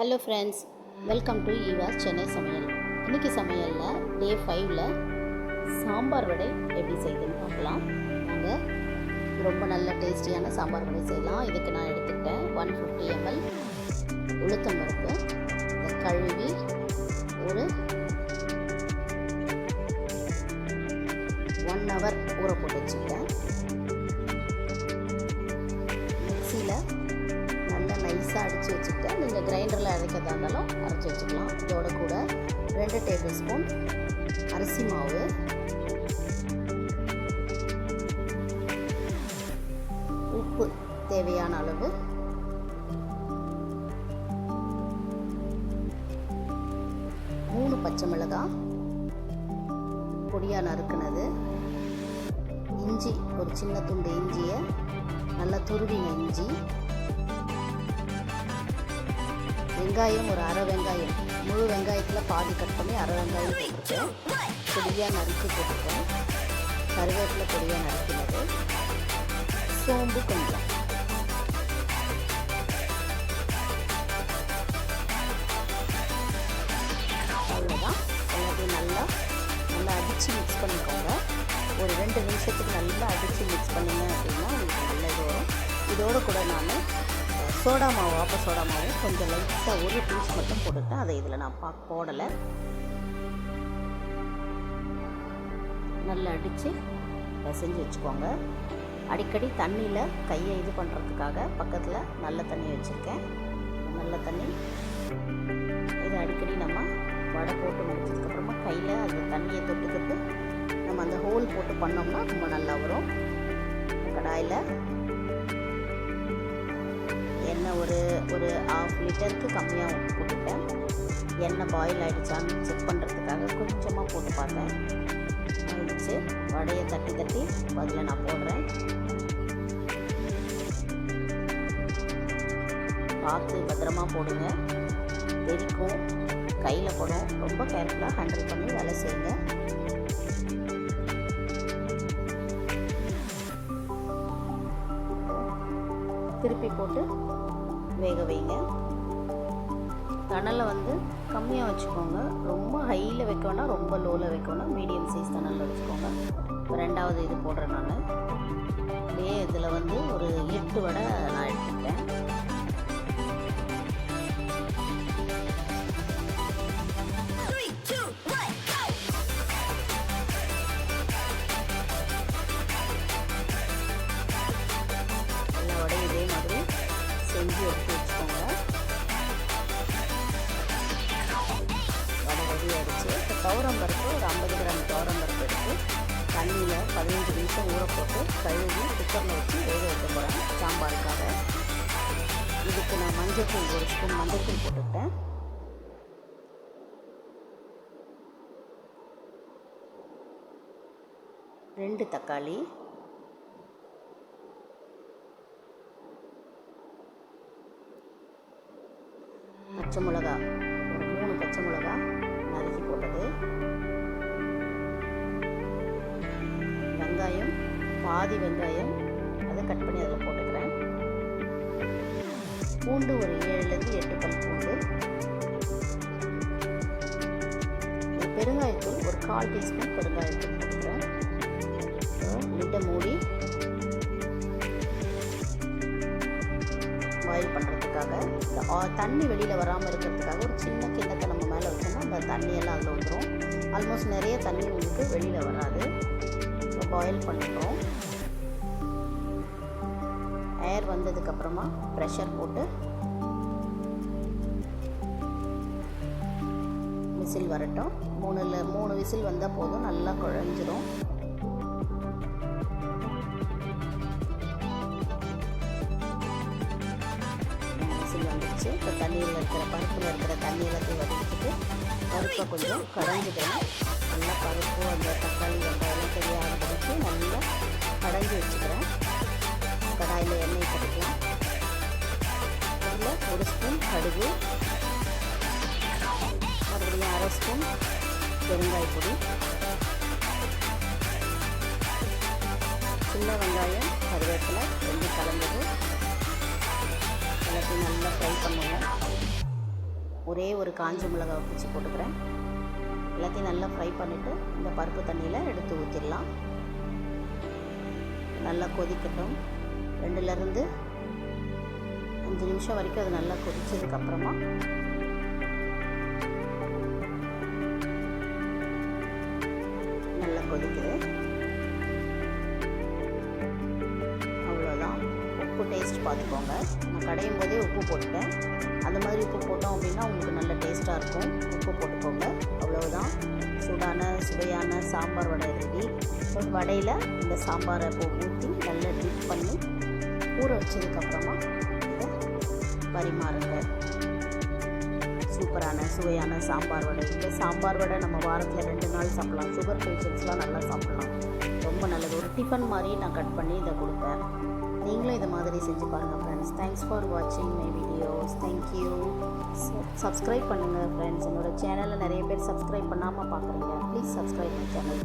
Hello friends welcome to ஈவாஸ் Chennai சமையல். இன்னைக்கு சமையலில் டே ஃபைவ்ல சாம்பார் வடை எப்படி செய்யுதுன்னு பார்க்கலாம். நாங்கள் ரொம்ப நல்ல டேஸ்டியான சாம்பார் வடை செய்யலாம். இதுக்கு நான் எடுத்துக்கிட்டேன் ஒன் ஃபிஃப்டி எம்எல் உளுத்தம் பருப்பு இதை கழுவி ஒரு ஒன் ஹவர் ஊற போட்டு வச்சுக்கிட்டேன். நைஸாக அடித்து வச்சுக்கிட்டு நீங்கள் கிரைண்டரில் அரைக்கிறதா இருந்தாலும் அரைச்சி வச்சுக்கலாம். இதோட கூட ரெண்டு டேபிள் ஸ்பூன் அரிசி மாவு. உப்பு தேவையான அளவு. மூணு பச்சை மிளகாய் பொடியாக நறுக்குனது. இஞ்சி ஒரு சின்ன துண்டு இஞ்சியை நல்லா துருவிங்க இஞ்சி. வெங்காயம் ஒரு அரை வெங்காயம் முழு வெங்காயத்தில் பாதி கட் பண்ணி அரை வெங்காயம் போட்டுருக்கேன் பொடியாக நறுக்கி போட்டுருக்கேன் கருவேப்பிலை பொடியாக நறுக்கினது. சோம்பு கொஞ்சம். அவ்வளோதான் எல்லாத்தையும் நல்லா நல்லா அடித்து மிக்ஸ் பண்ணிக்கோங்க. ஒரு ரெண்டு நிமிஷத்துக்கு நல்லா அடித்து மிக்ஸ் பண்ணுங்க அப்படின்னா உங்களுக்கு நல்ல இது வரும். இதோடு கூட நான் சோடா மாவு ஆப்ப சோடா மாவு கொஞ்சம் லைட்டாக ஒரு பீஸ் மட்டும் போட்டுட்டேன் அதை இதில் நான் பா போடலை. நல்லா அடித்து செஞ்சு வச்சுக்கோங்க. அடிக்கடி தண்ணியில் கையை இது பண்ணுறதுக்காக பக்கத்தில் நல்ல தண்ணி வச்சுருக்கேன். நல்ல தண்ணி. இதை அடிக்கடி நம்ம வடை போட்டு முடிச்சதுக்கப்புறமா கையில் அந்த தண்ணியை தொட்டுக்கிட்டு நம்ம அந்த ஹோல் போட்டு பண்ணோம்னா ரொம்ப நல்லா வரும். கடாயில் எண்ணெய் ஒரு ஒரு ஆஃப் லிட்டருக்கு கம்மியாக போட்டுட்டேன். எண்ணெய் பாயில் ஆகிடுச்சான்னு செக் பண்ணுறதுக்காக கொஞ்சமாக போட்டு பார்த்தேன். ஆயிடுச்சு வடையை தட்டி தட்டி பதில் நான் போடுறேன். பார்த்து பத்திரமா போடுங்க. தெரிக்கும் கையில் படும் ரொம்ப கேர்ஃபுல்லாக ஹேண்டில் பண்ணி வேலை செய்யுங்க. திருப்பி போட்டு வேக வைங்க. தணலை வந்து கம்மியாக வச்சுக்கோங்க. ரொம்ப ஹையில் வைக்கணும்னா ரொம்ப லோவில் வைக்கணும் மீடியம் சைஸ் தணலில் வச்சுக்கோங்க. இப்போ ரெண்டாவது இது போடுறேன் நான். இதில் வந்து ஒரு எட்டு வடை நான் செஞ்சு எடுத்து வச்சுக்கோங்க வடை அடித்து இப்போ துவரம் பருப்பு ஒரு ஐம்பது கிராம் துவரம் பருப்பு எடுத்து தண்ணியில் பதினஞ்சு நிமிஷம் ஊற போட்டு கழுவி குக்கரில் வச்சு வேக வைக்க போகிறேன் சாம்பாருக்காக இதுக்கு நான் மஞ்சள்தூள் ஒரு ஸ்பூன் மஞ்சள்தூள் போட்டுக்கிட்டேன் ரெண்டு தக்காளி. பச்சை மிளகா. ஒரு மூணு பச்சை மிளகா நறுக்கி போட்டது. வெங்காயம் பாதி வெங்காயம் அதை கட் பண்ணி அதில் போட்டுக்கிறேன். பூண்டு ஒரு ஏழுலேருந்து எட்டு பல் பூண்டு. பெருங்காயத்தூள் ஒரு கால் டீஸ்பூன் பெருங்காயத்தூள் போட்டுக்கிறேன். லிட்டை மூடி பாயில் பண்ணுறதுக்காக இந்த தண்ணி வெளியில் வராமல் இருக்கிறதுக்காக ஒரு சின்ன கிண்ணத்தை நம்ம மேலே வச்சோம்னா அந்த தண்ணியெல்லாம் அதில் வந்துடும் ஆல்மோஸ்ட் நிறைய தண்ணி உங்களுக்கு வெளியில் வராது. பாயில் பண்ணிட்டோம். ஏர் வந்ததுக்கப்புறமா ப்ரெஷர் போட்டு விசில் வரட்டும். மூணில் மூணு விசில் வந்தால் போதும் நல்லா குழஞ்சிரும். வச்சு இப்போ தண்ணியில் இருக்கிற பருப்பில் இருக்கிற தண்ணி எல்லாத்தையும் வடிச்சிட்டு பருப்பை கொஞ்சம் கடைஞ்சிக்கிறேன் நல்லா பருப்பு அந்த தக்காளி வெங்காயம் தெரியாத ஆரம்பிச்சு நல்லா கடைஞ்சி வச்சுக்கிறேன். கடாயில் எண்ணெய் கிடைக்கலாம் அதில் ஒரு ஸ்பூன் கடுகு மறுபடியும் அரை ஸ்பூன் பெருங்காய பொடி. சின்ன வெங்காயம் கருவேப்பிலை ரெண்டு கலந்தது. போட்டு நல்லா ஃப்ரை பண்ணுவோம் ஒரே ஒரு காஞ்ச மிளகாவை பிடிச்சி போட்டுக்கிறேன். எல்லாத்தையும் நல்லா ஃப்ரை பண்ணிவிட்டு இந்த பருப்பு தண்ணியில் எடுத்து ஊற்றிடலாம் நல்லா கொதிக்கட்டும். ரெண்டுலேருந்து அஞ்சு நிமிஷம் வரைக்கும் அது நல்லா கொதிச்சதுக்கப்புறமா நல்லா கொதிக்குது. உப்பு டேஸ்ட் பார்த்துக்கோங்க. நான் கடையும் போதே உப்பு போட்டுட்டேன். அந்த மாதிரி உப்பு போட்டோம் அப்படின்னா உங்களுக்கு நல்ல டேஸ்ட்டாக இருக்கும். உப்பு போட்டுக்கோங்க. அவ்வளவுதான். சூடான சுவையான சாம்பார் வடை ரெடி ஸோ வடையில் இந்த சாம்பாரை போ ஊற்றி நல்லா டிப் பண்ணி ஊற வச்சதுக்கப்புறமா இதை பரிமாறுங்க. சூப்பரான சுவையான சாம்பார் வடை. இந்த சாம்பார் வடை நம்ம வாரத்தில் ரெண்டு நாள் சாப்பிட்லாம். சுகர் பேஷண்ட்ஸ்லாம் நல்லா சாப்பிட்லாம். ரொம்ப நல்லது. ஒரு டிஃபன் மாதிரி நான் கட் பண்ணி இதை கொடுப்பேன். இதை மாதிரி செஞ்சு பாருங்கள் ஃப்ரெண்ட்ஸ் தேங்க்ஸ் ஃபார் வாட்சிங் my videos thank you subscribe பண்ணுங்கள் ஃப்ரெண்ட்ஸ் என்னோடய சேனலில் நிறைய பேர் சப்ஸ்கிரைப் பண்ணாமல் பார்க்குறீங்க. Please subscribe my channel